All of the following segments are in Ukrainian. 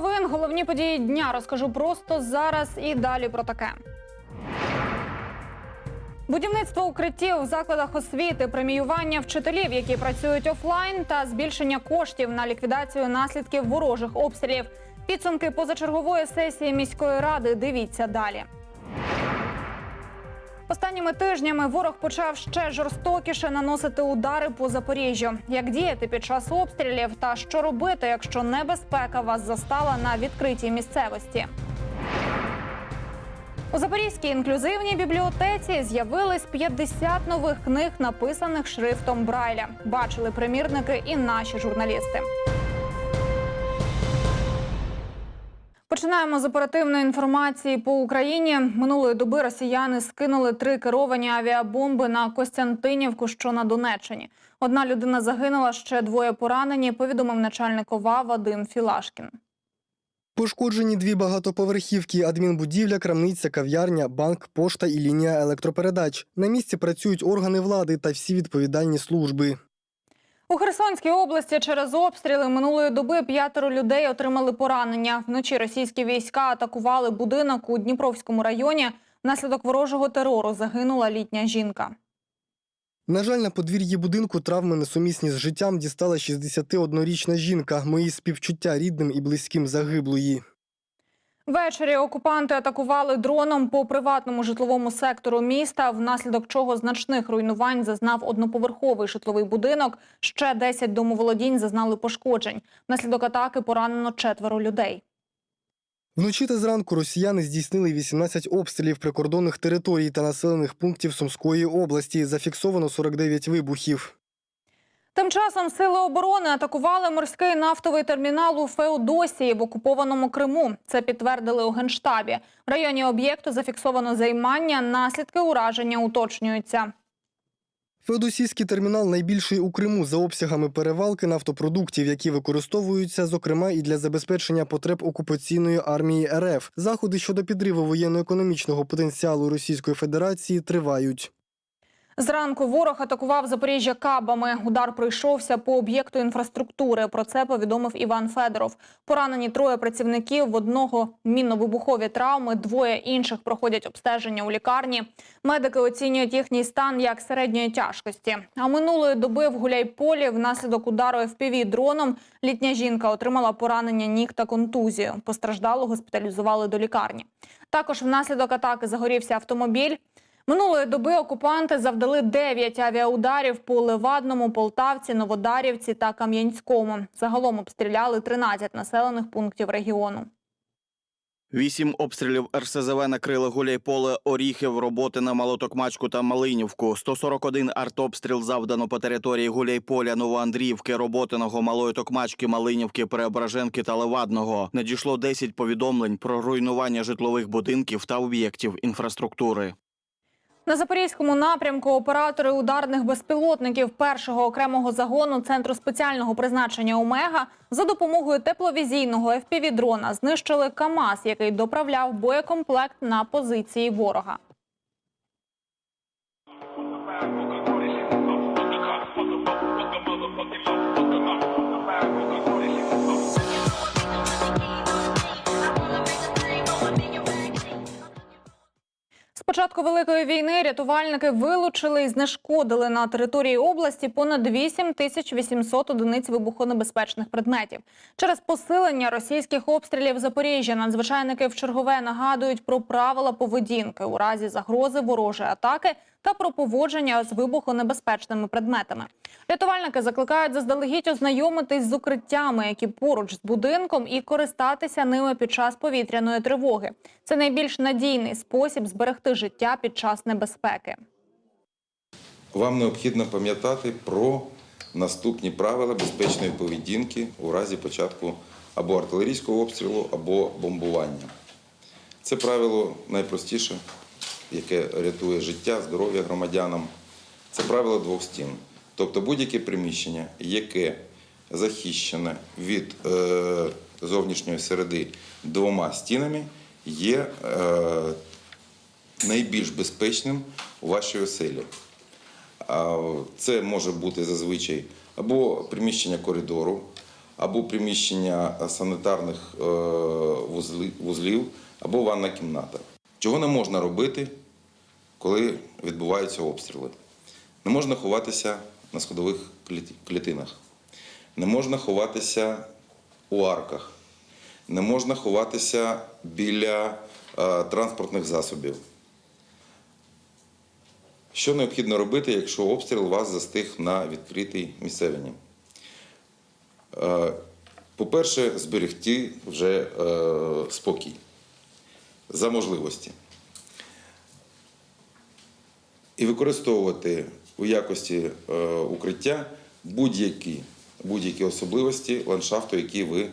Новин, головні події дня розкажу просто зараз і далі про таке. Будівництво укриттів в закладах освіти, преміювання вчителів, які працюють офлайн, та збільшення коштів на ліквідацію наслідків ворожих обстрілів. Підсумки позачергової сесії міської ради. Дивіться далі. Останніми тижнями ворог почав ще жорстокіше наносити удари по Запоріжжю. Як діяти під час обстрілів та що робити, якщо небезпека вас застала на відкритій місцевості? У Запорізькій інклюзивній бібліотеці з'явились 50 нових книг, написаних шрифтом Брайля. Бачили примірники і наші журналісти. Починаємо з оперативної інформації по Україні. Минулої доби росіяни скинули три керовані авіабомби на Костянтинівку, що на Донеччині. Одна людина загинула, ще двоє поранені. Повідомив начальник ОВА Вадим Філашкін. Пошкоджені дві багатоповерхівки, адмінбудівля, крамниця, кав'ярня, банк, пошта і лінія електропередач. На місці працюють органи влади та всі відповідальні служби. У Херсонській області через обстріли минулої доби п'ятеро людей отримали поранення. Вночі російські війська атакували будинок у Дніпровському районі. Внаслідок ворожого терору загинула літня жінка. На жаль, на подвір'ї будинку травми несумісні з життям дістала 61-річна жінка. Мої співчуття рідним і близьким загиблої. Ввечері окупанти атакували дроном по приватному житловому сектору міста, внаслідок чого значних руйнувань зазнав одноповерховий житловий будинок. Ще 10 домоволодінь зазнали пошкоджень. Внаслідок атаки поранено четверо людей. Вночі та зранку росіяни здійснили 18 обстрілів прикордонних територій та населених пунктів Сумської області. Зафіксовано 49 вибухів. Тим часом сили оборони атакували морський нафтовий термінал у Феодосії в окупованому Криму. Це підтвердили у генштабі. В районі об'єкту зафіксовано займання. Наслідки ураження уточнюються. Феодосійський термінал найбільший у Криму за обсягами перевалки нафтопродуктів, які використовуються, зокрема, і для забезпечення потреб окупаційної армії РФ. Заходи щодо підриву воєнно-економічного потенціалу Російської Федерації тривають. Зранку ворог атакував Запоріжжя кабами. Удар прийшовся по об'єкту інфраструктури. Про це повідомив Іван Федоров. Поранені троє працівників в одного мінно-вибухові травми, двоє інших проходять обстеження у лікарні. Медики оцінюють їхній стан як середньої тяжкості. А минулої доби в Гуляйполі внаслідок удару FPV дроном літня жінка отримала поранення ніг та контузію. Постраждалу госпіталізували до лікарні. Також внаслідок атаки загорівся автомобіль. Минулої доби окупанти завдали 9 авіаударів по Левадному, Полтавці, Новодарівці та Кам'янському. Загалом обстріляли 13 населених пунктів регіону. Вісім обстрілів РСЗВ накрили Гуляйполе, Оріхів, роботи на Малотокмачку та Малинівку. 141 артобстріл завдано по території Гуляйполя, Новоандріївки, Роботиного, Малої Токмачки, Малинівки, Преображенки та Левадного. Надійшло 10 повідомлень про руйнування житлових будинків та об'єктів інфраструктури. На запорізькому напрямку оператори ударних безпілотників першого окремого загону центру спеціального призначення Омега за допомогою тепловізійного FPV-дрона знищили КАМАЗ, який доправляв боєкомплект на позиції ворога. Початку великої війни рятувальники вилучили і знешкодили на території області понад 8 тисяч 800 одиниць вибухонебезпечних предметів. Через посилення російських обстрілів Запоріжжя надзвичайники в чергове нагадують про правила поведінки у разі загрози ворожої атаки та про поводження з вибухонебезпечними предметами. Рятувальники закликають заздалегідь ознайомитись з укриттями, які поруч з будинком, і користатися ними під час повітряної тривоги. Це найбільш надійний спосіб зберегти життя під час небезпеки. Вам необхідно пам'ятати про наступні правила безпечної поведінки у разі початку або артилерійського обстрілу, або бомбування. Це правило найпростіше, яке рятує життя, здоров'я громадянам. Це правило двох стін. Тобто будь-яке приміщення, яке захищене від е, зовнішньої середи двома стінами, є е, найбільш безпечним у вашій оселі. Це може бути зазвичай або приміщення коридору, або приміщення санітарних е, вузлів, або ванна кімната. Чого не можна робити, коли відбуваються обстріли? Не можна ховатися на сходових клітинах, не можна ховатися у арках, не можна ховатися біля е, транспортних засобів. Що необхідно робити, якщо обстріл вас застиг на відкритій місцевині? Е, По-перше, зберегти вже е, спокій за можливості. І використовувати у якості е, укриття будь-які, будь-які особливості ландшафту, які ви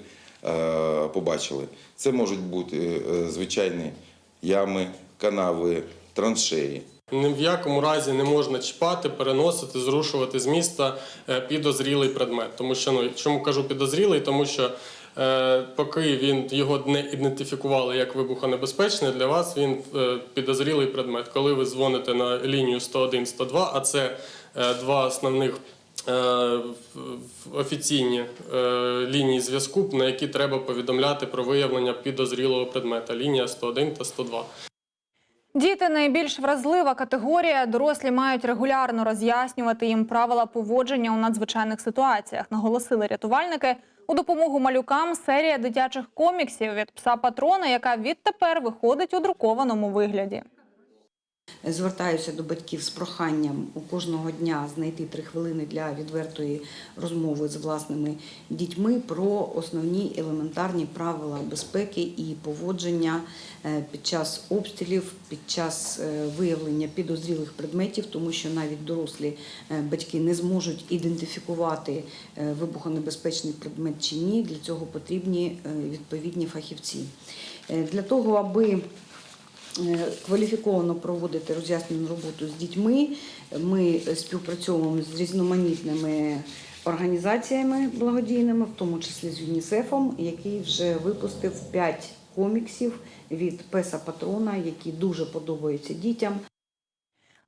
е, побачили. Це можуть бути е, звичайні ями, канави, траншеї. Ні в якому разі не можна чіпати, переносити, зрушувати з міста підозрілий предмет. Тому що ну чому кажу підозрілий, тому що поки він його не ідентифікували як вибухонебезпечний, для вас він е, підозрілий предмет. Коли ви дзвоните на лінію 101-102, а це е, два основних. е, Офіційні е, лінії зв'язку, на які треба повідомляти про виявлення підозрілого предмета. Лінія 101 та 102. Діти найбільш вразлива категорія. Дорослі мають регулярно роз'яснювати їм правила поводження у надзвичайних ситуаціях. Наголосили рятувальники. У допомогу малюкам серія дитячих коміксів від пса патрона, яка відтепер виходить у друкованому вигляді. Звертаюся до батьків з проханням у кожного дня знайти три хвилини для відвертої розмови з власними дітьми про основні елементарні правила безпеки і поводження е, під час обстрілів, під час е, виявлення підозрілих предметів, тому що навіть дорослі е, батьки не зможуть ідентифікувати вибухонебезпечний предмет чи ні. Для цього потрібні відповідні фахівці. Для того, аби кваліфіковано проводити роз'яснену роботу з дітьми. Ми співпрацьовуємо з різноманітними організаціями благодійними, в тому числі з ЮНІСЕФом, який вже випустив 5 коміксів від Песа Патрона, які дуже подобаються дітям.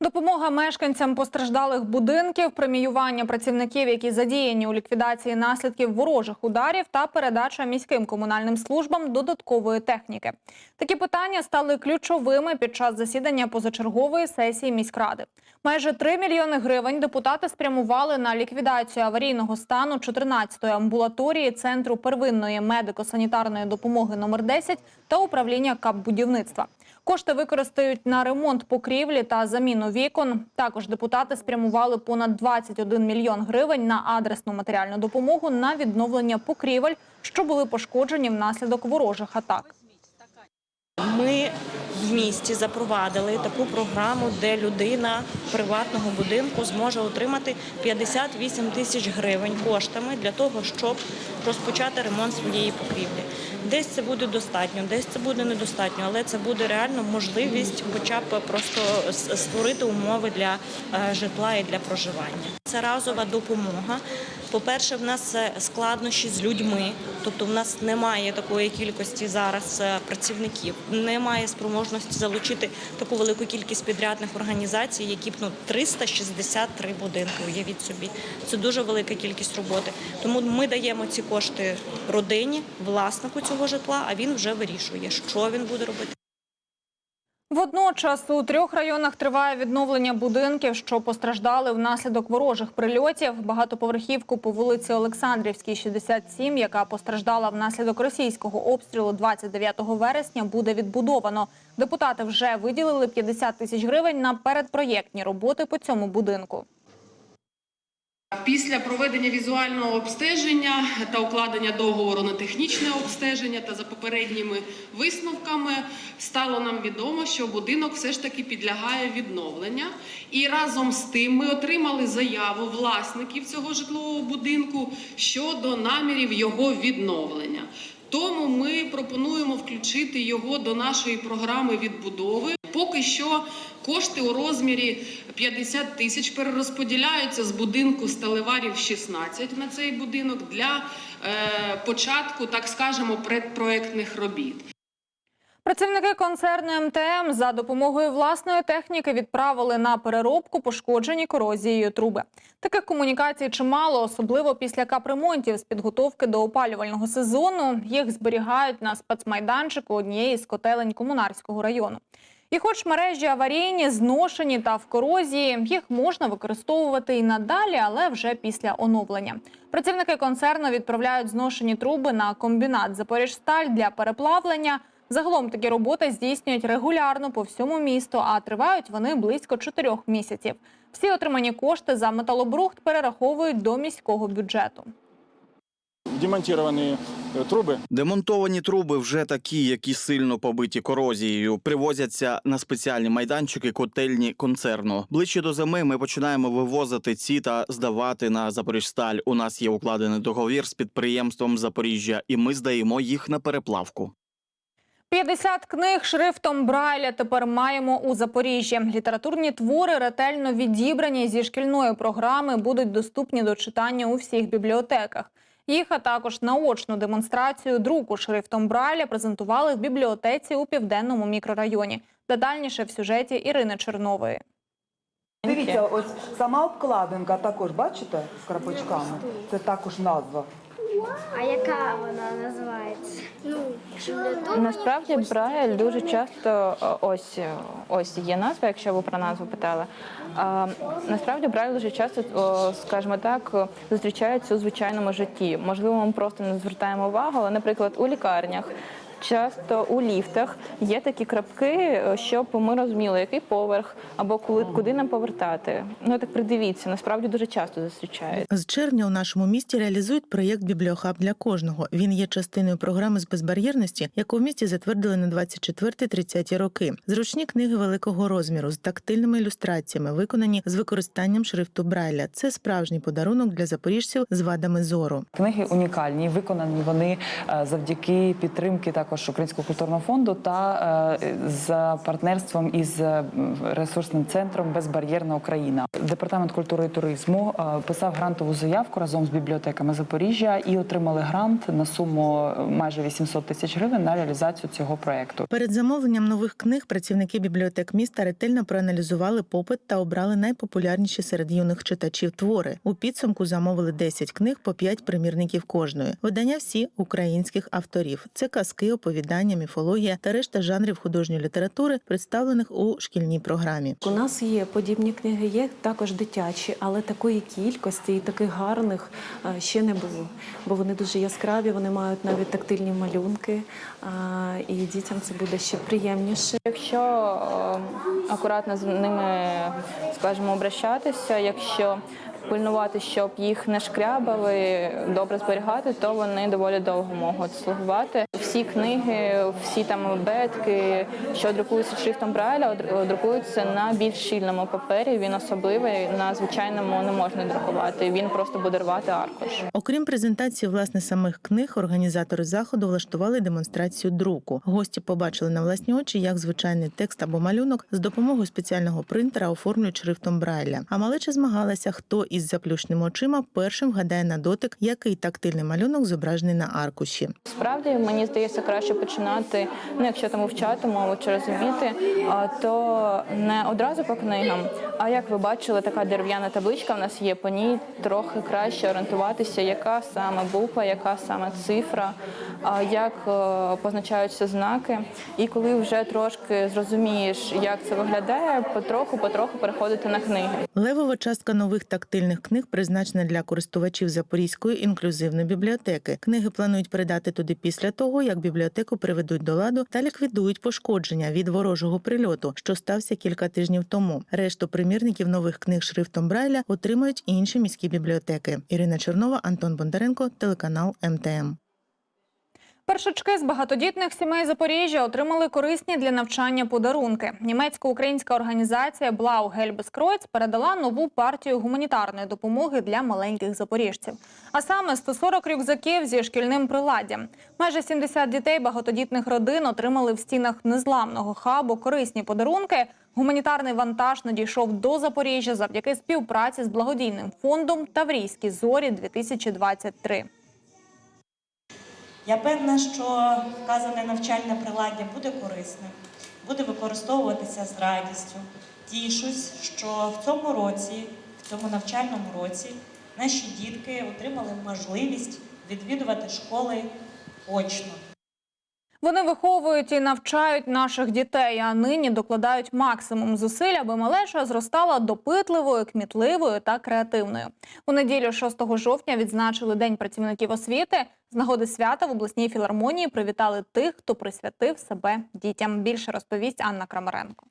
Допомога мешканцям постраждалих будинків, преміювання працівників, які задіяні у ліквідації наслідків ворожих ударів, та передача міським комунальним службам додаткової техніки. Такі питання стали ключовими під час засідання позачергової сесії міськради. Майже 3 мільйони гривень депутати спрямували на ліквідацію аварійного стану 14-ї амбулаторії центру первинної медико-санітарної допомоги номер 10 та управління капбудівництва. Кошти використають на ремонт покрівлі та заміну вікон. Також депутати спрямували понад 21 мільйон гривень на адресну матеріальну допомогу на відновлення покрівель, що були пошкоджені внаслідок ворожих атак. Ми в місті запровадили таку програму, де людина приватного будинку зможе отримати 58 тисяч гривень коштами для того, щоб розпочати ремонт своєї покрівлі. Десь це буде достатньо, десь це буде недостатньо, але це буде реально можливість, хоча б просто створити умови для е, житла і для проживання. Це разова допомога. По-перше, в нас е, складнощі з людьми, тобто в нас немає такої кількості зараз е, працівників, немає спроможності залучити таку велику кількість підрядних організацій, які б ну 363 будинки. Уявіть собі, це дуже велика кількість роботи. Тому ми даємо ці кошти родині, власнику цього житла, а він вже вирішує, що він буде робити. Водночас у трьох районах триває відновлення будинків, що постраждали внаслідок ворожих прильотів. Багатоповерхівку по вулиці Олександрівській, 67, яка постраждала внаслідок російського обстрілу 29 вересня, буде відбудовано. Депутати вже виділили 50 тисяч гривень на передпроєктні роботи по цьому будинку. Після проведення візуального обстеження та укладення договору на технічне обстеження та за попередніми висновками стало нам відомо, що будинок все ж таки підлягає відновлення. І разом з тим ми отримали заяву власників цього житлового будинку щодо намірів його відновлення. Тому ми пропонуємо включити його до нашої програми відбудови. Поки що кошти у розмірі 50 тисяч перерозподіляються з будинку сталеварів 16 на цей будинок для е, початку, так скажемо, предпроектних робіт. Працівники концерну МТМ за допомогою власної техніки відправили на переробку пошкоджені корозією труби. Таких комунікацій чимало, особливо після капремонтів з підготовки до опалювального сезону. Їх зберігають на спецмайданчику однієї з котелень комунарського району. І хоч мережі аварійні, зношені та в корозії, їх можна використовувати і надалі, але вже після оновлення. Працівники концерну відправляють зношені труби на комбінат Запоріжсталь для переплавлення. Загалом такі роботи здійснюють регулярно по всьому місту, а тривають вони близько чотирьох місяців. Всі отримані кошти за металобрухт перераховують до міського бюджету демонтированные э, трубы Демонтовані труби вже такі, які сильно побиті корозією. Привозяться на спеціальні майданчики котельні концерну. Ближче до зими ми починаємо вивозити ці та здавати на Запоріжсталь. У нас є укладений договір з підприємством Запоріжжя, і ми здаємо їх на переплавку. 50 книг шрифтом Брайля тепер маємо у Запоріжжі. Літературні твори ретельно відібрані зі шкільної програми будуть доступні до читання у всіх бібліотеках. Їх, а також наочну демонстрацію друку шрифтом Брайля презентували в бібліотеці у південному мікрорайоні. Детальніше в сюжеті Ірини Чернової. Дивіться, ось сама обкладинка також, бачите, з крапочками. Це також назва. А яка вона називається? Ну, Насправді Брайль дуже часто ось ось є назва, якщо ви про назву питали. А, насправді Брайль дуже часто, скажімо так, зустрічається у звичайному житті. Можливо, ми просто не звертаємо увагу, але, наприклад, у лікарнях. Часто у ліфтах є такі крапки, е, щоб ми розуміли, який поверх або коли куди нам повертати. Ну так придивіться, насправді дуже часто зустрічають. З червня у нашому місті реалізують проєкт Бібліохаб для кожного. Він є частиною програми з безбар'єрності, яку в місті затвердили на 24-30 роки. Зручні книги великого розміру з тактильними ілюстраціями, виконані з використанням шрифту Брайля. Це справжній подарунок для запоріжців з вадами зору. Книги унікальні, виконані вони е, завдяки підтримки також Українського культурного фонду та е, з партнерством із е, ресурсним центром Безбар'єрна Україна. Департамент культури і туризму е, писав грантову заявку разом з бібліотеками Запоріжжя і отримали грант на суму майже 800 тисяч гривень на реалізацію цього проекту. Перед замовленням нових книг працівники бібліотек міста ретельно проаналізували попит та обрали найпопулярніші серед юних читачів твори. У підсумку замовили 10 книг по 5 примірників кожної. Видання всі українських авторів. Це казки, оповідання, міфологія та решта жанрів художньої літератури, представлених у шкільній програмі. У нас є подібні книги, є також дитячі, але такої кількості і таких гарних е, ще не було. Бо вони дуже яскраві, вони мають навіть тактильні малюнки, е, і дітям це буде ще приємніше. Якщо е, акуратно з ними, скажімо, обращатися, якщо пильнувати, щоб їх не шкрябали, добре зберігати, то вони доволі довго можуть слугувати. Всі книги, всі там обетки, що друкуються шрифтом Брайля, друкуються на більш щільному папері. Він особливий, на звичайному не можна друкувати. Він просто буде рвати аркуш. Окрім презентації власне самих книг, організатори заходу влаштували демонстрацію друку. Гості побачили на власні очі, як звичайний текст або малюнок з допомогою спеціального принтера оформлюють шрифтом Брайля. А малеча змагалася, хто із заплющеними очима першим вгадає на дотик, який тактильний малюнок зображений на аркуші. Справді мені здається, краще починати, ну якщо там вивчати мову чи розуміти, то не одразу по книгам. А як ви бачили, така дерев'яна табличка в нас є. По ній трохи краще орієнтуватися, яка саме буква, яка саме цифра, як е, позначаються знаки. І коли вже трошки зрозумієш, як це виглядає, потроху, потроху переходити на книги. Левова частка нових тактильних книг призначена для користувачів Запорізької інклюзивної бібліотеки. Книги планують передати туди після того, як бібліотеку приведуть до ладу та ліквідують пошкодження від ворожого прильоту, що стався кілька тижнів тому. Решту примірників нових книг шрифтом Брайля отримають інші міські бібліотеки. Ірина Чернова, Антон Бондаренко, телеканал МТМ. Першачки з багатодітних сімей Запоріжжя отримали корисні для навчання подарунки. Німецько-українська організація Gelbes Kreuz передала нову партію гуманітарної допомоги для маленьких запоріжців. А саме 140 рюкзаків зі шкільним приладдям. Майже 70 дітей багатодітних родин отримали в стінах незламного хабу корисні подарунки. Гуманітарний вантаж надійшов до Запоріжжя завдяки співпраці з благодійним фондом Таврійські зорі 2023 Я певна, що вказане навчальне приладдя буде корисним, буде використовуватися з радістю. Тішусь, що в цьому році, в цьому навчальному році, наші дітки отримали можливість відвідувати школи очно. Вони виховують і навчають наших дітей, а нині докладають максимум зусиль, аби малеша зростала допитливою, кмітливою та креативною. У неділю 6 жовтня відзначили День працівників освіти. З нагоди свята в обласній філармонії привітали тих, хто присвятив себе дітям. Більше розповість Анна Крамаренко.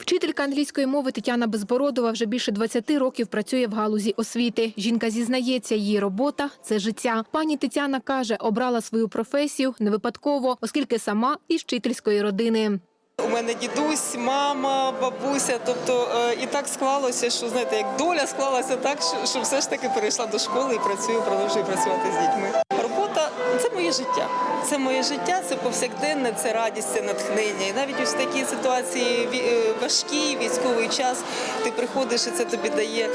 Вчителька англійської мови Тетяна Безбородова вже більше 20 років працює в галузі освіти. Жінка зізнається, її робота це життя. Пані Тетяна каже, обрала свою професію не випадково, оскільки сама із вчительської родини. У мене дідусь, мама, бабуся. Тобто е, і так склалося, що знаєте, як доля склалася так, що, що все ж таки перейшла до школи і працюю, продовжую працювати з дітьми. Робота це моє життя. Це моє життя, це повсякденне, це радість, це натхнення. І навіть в такій ситуації е, важкий військовий час. Ти приходиш, і це тобі дає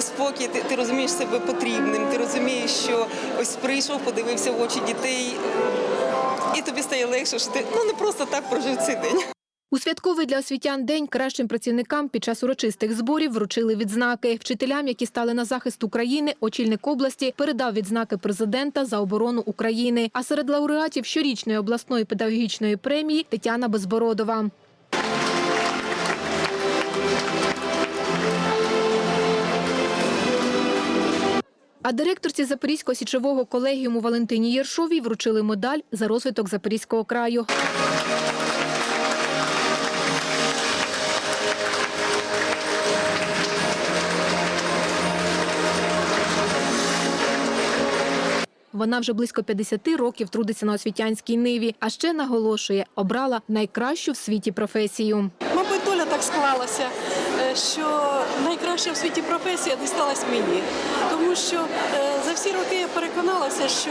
спокій. Ти, ти розумієш себе потрібним. Ти розумієш, що ось прийшов, подивився в очі дітей, і тобі стає легше, що ти ну не просто так прожив цей день. У святковий для освітян день кращим працівникам під час урочистих зборів вручили відзнаки. Вчителям, які стали на захист України, очільник області передав відзнаки президента за оборону України. А серед лауреатів щорічної обласної педагогічної премії Тетяна Безбородова. А директорці Запорізького січового колегіуму Валентині Єршовій вручили медаль за розвиток Запорізького краю. Вона вже близько 50 років трудиться на освітянській ниві, а ще наголошує, обрала найкращу в світі професію. Мабуть, доля так склалася, е, що найкраща в світі професія дісталась мені. Тому що е, за всі роки я переконалася, що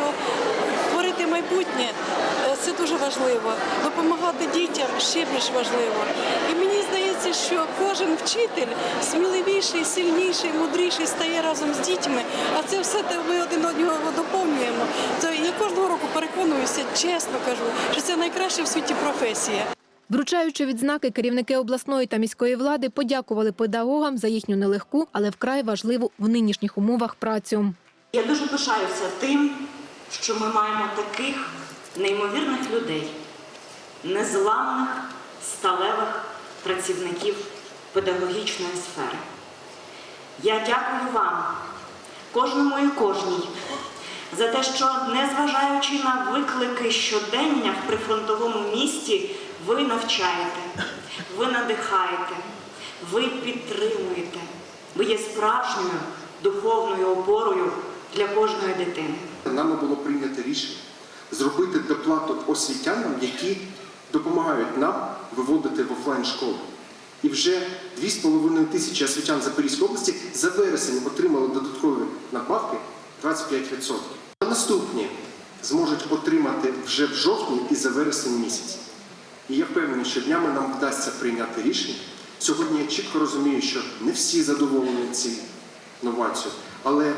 творити майбутнє е, це дуже важливо. Допомагати дітям ще більш важливо. І мені що кожен вчитель сміливіший, сильніший, мудріший стає разом з дітьми, а це все те ми один одного доповнюємо. То я кожного року переконуюся, чесно кажу, що це найкраща в світі професія. Вручаючи відзнаки, керівники обласної та міської влади подякували педагогам за їхню нелегку, але вкрай важливу в нинішніх умовах працю. Я дуже пишаюся тим, що ми маємо таких неймовірних людей, незламних, сталевих працівників педагогічної сфери. Я дякую вам, кожному і кожній, за те, що, незважаючи на виклики щодення в прифронтовому місті, ви навчаєте, ви надихаєте, ви підтримуєте, ви є справжньою духовною опорою для кожної дитини. Нами було прийнято рішення зробити доплату освітянам, які допомагають нам виводити в офлайн школу. І вже 2,5 тисячі освітян Запорізької області за вересень отримали додаткові надбавки 25%. А наступні зможуть отримати вже в жовтні і за вересень місяць. І я впевнений, що днями нам вдасться прийняти рішення. Сьогодні я чітко розумію, що не всі задоволені цією новацією, але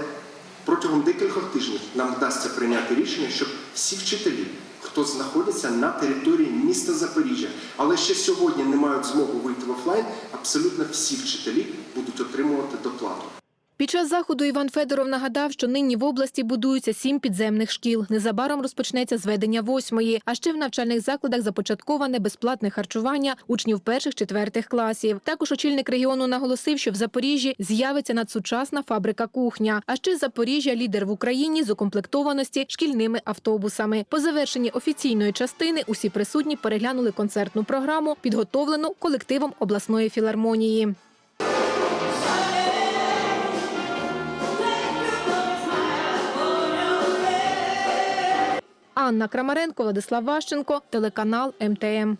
протягом декількох тижнів нам вдасться прийняти рішення, щоб всі вчителі, хто знаходиться на території міста Запоріжжя, але ще сьогодні не мають змогу вийти в офлайн, абсолютно всі вчителі будуть отримувати доплату. Під час заходу Іван Федоров нагадав, що нині в області будуються сім підземних шкіл. Незабаром розпочнеться зведення восьмої. А ще в навчальних закладах започатковане безплатне харчування учнів перших-четвертих класів. Також очільник регіону наголосив, що в Запоріжжі з'явиться надсучасна фабрика кухня. А ще Запоріжжя лідер в Україні з укомплектованості шкільними автобусами. По завершенні офіційної частини усі присутні переглянули концертну програму, підготовлену колективом обласної філармонії. Анна Крамаренко, Владислав Ващенко, телеканал МТМ.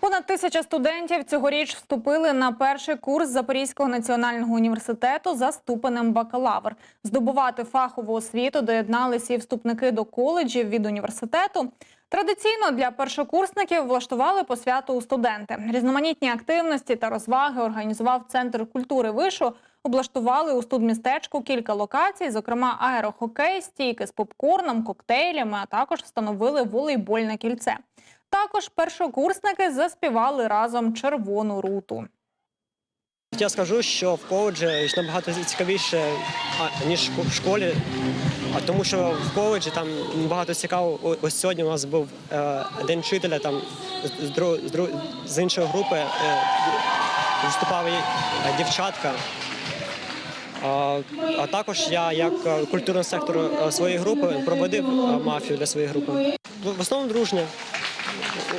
Понад тисяча студентів цьогоріч вступили на перший курс Запорізького національного університету за ступенем бакалавр. Здобувати фахову освіту доєдналися і вступники до коледжів від університету. Традиційно для першокурсників влаштували посвяту у студенти. Різноманітні активності та розваги організував Центр культури вишу. Облаштували у студмістечку кілька локацій, зокрема аерохокей, стійки з попкорном, коктейлями, а також встановили волейбольне кільце. Також першокурсники заспівали разом червону руту. Я скажу, що в коледжі набагато цікавіше, ніж в школі, а тому що в коледжі там багато цікаво. Ось сьогодні у нас був е, день вчителя, там з, дру- з, з іншої групи е, виступали е, дівчатка. А, також я, як е, культурний сектор е, своєї групи, проводив е, мафію для своєї групи. В в основному дружня.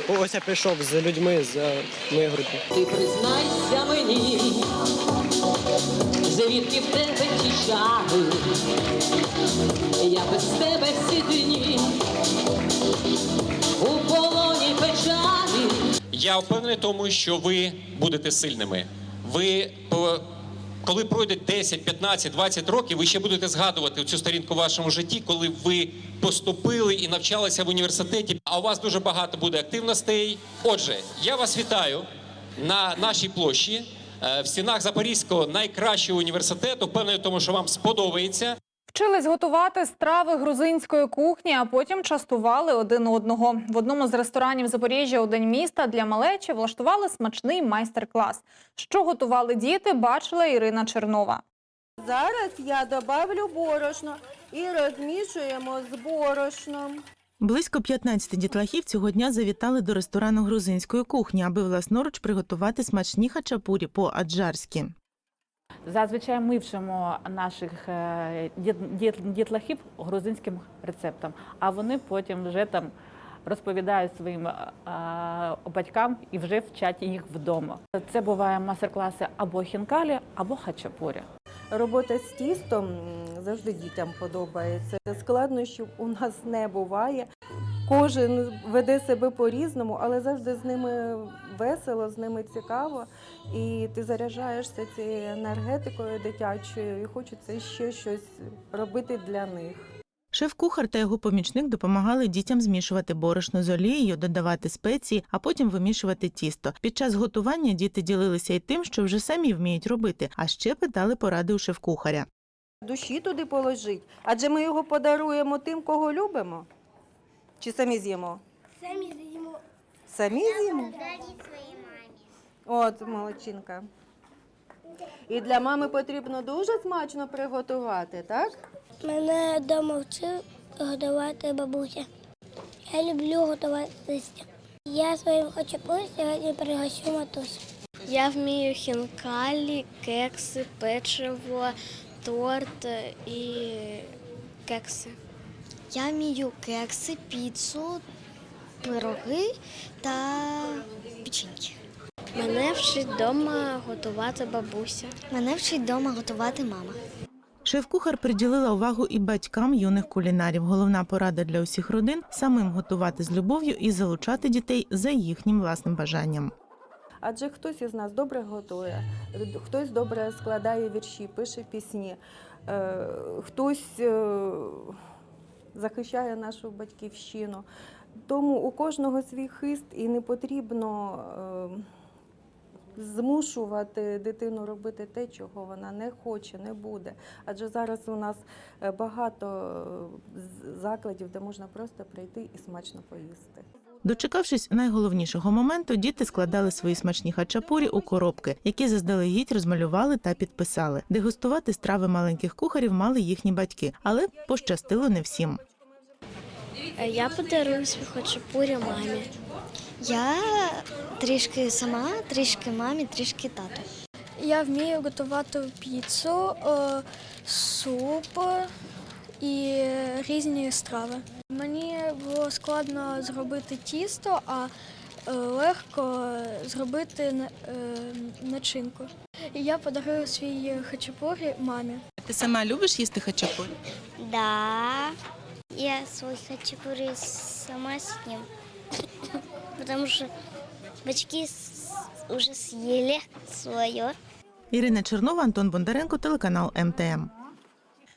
Ось я прийшов з людьми з моєї групи. Ти признайся мені, звідки в тебе ті чари, я без тебе всі дні у полоні печалі. Я впевнений тому, що ви будете сильними. Ви коли пройде 10, 15, 20 років, ви ще будете згадувати цю сторінку в вашому житті, коли ви поступили і навчалися в університеті. А у вас дуже багато буде активностей. Отже, я вас вітаю на нашій площі е, в стінах Запорізького найкращого університету. Впевнений тому, що вам сподобається. Вчились готувати страви грузинської кухні, а потім частували один одного. В одному з ресторанів Запоріжжя у день міста для малечі влаштували смачний майстер-клас. Що готували діти, бачила Ірина Чернова. Зараз я добавлю борошно і розмішуємо з борошном. Близько 15 дітлахів цього дня завітали до ресторану грузинської кухні, аби власноруч приготувати смачні хачапурі по-аджарськи. Зазвичай ми вчимо наших е, діт- діт- дітлахів грузинським рецептам, а вони потім вже там розповідають своїм е, батькам і вже вчать їх вдома. Це буває мастер-класи або хінкалі, або хачапурі. Робота з тістом завжди дітям подобається. Складнощів у нас не буває. Кожен веде себе по-різному, але завжди з ними весело, з ними цікаво. І ти заряджаєшся цією енергетикою дитячою, і хочеться ще щось робити для них. Шеф-кухар та його помічник допомагали дітям змішувати борошно з олією, додавати спеції, а потім вимішувати тісто. Під час готування діти ділилися й тим, що вже самі вміють робити, а ще питали поради у шеф-кухаря. Душі туди положить, адже ми його подаруємо тим, кого любимо. Чи самі з'їмо? Самі з'їмо. Самі з'їмо? От молодчинка. І для мами потрібно дуже смачно приготувати, так? Мене вдома вчив готувати бабуся. Я люблю готувати листя. Я своїм хачапурі сьогодні пригощу матусю. Я вмію хінкалі, кекси, печиво, торт і кекси. Я вмію кекси, піцу, пироги та печеньки. Мене вчить вдома готувати бабуся. Мене вчить вдома готувати мама. Шеф-кухар приділила увагу і батькам юних кулінарів. Головна порада для усіх родин самим готувати з любов'ю і залучати дітей за їхнім власним бажанням. Адже хтось із нас добре готує, хтось добре складає вірші, пише пісні, е, хтось е, захищає нашу батьківщину. Тому у кожного свій хист і не потрібно е, змушувати дитину робити те, чого вона не хоче, не буде. Адже зараз у нас е, багато е, закладів, де можна просто прийти і смачно поїсти. Дочекавшись найголовнішого моменту, діти складали свої смачні хачапурі у коробки, які заздалегідь розмалювали та підписали. Дегустувати страви маленьких кухарів мали їхні батьки, але пощастило не всім. Я подарую свій хачапурі мамі. Я трішки сама, трішки мамі, трішки тату. Я вмію готувати піцу, е, суп і різні страви. Мені було складно зробити тісто, а е, легко зробити е, начинку. І я подарую свій хачапурі мамі. Ти сама любиш їсти хачапурі? Да. Я свой хачапури сама съем. Потому что бачки с- уже съели свое. Ірина Чернова, Антон Бондаренко, телеканал МТМ.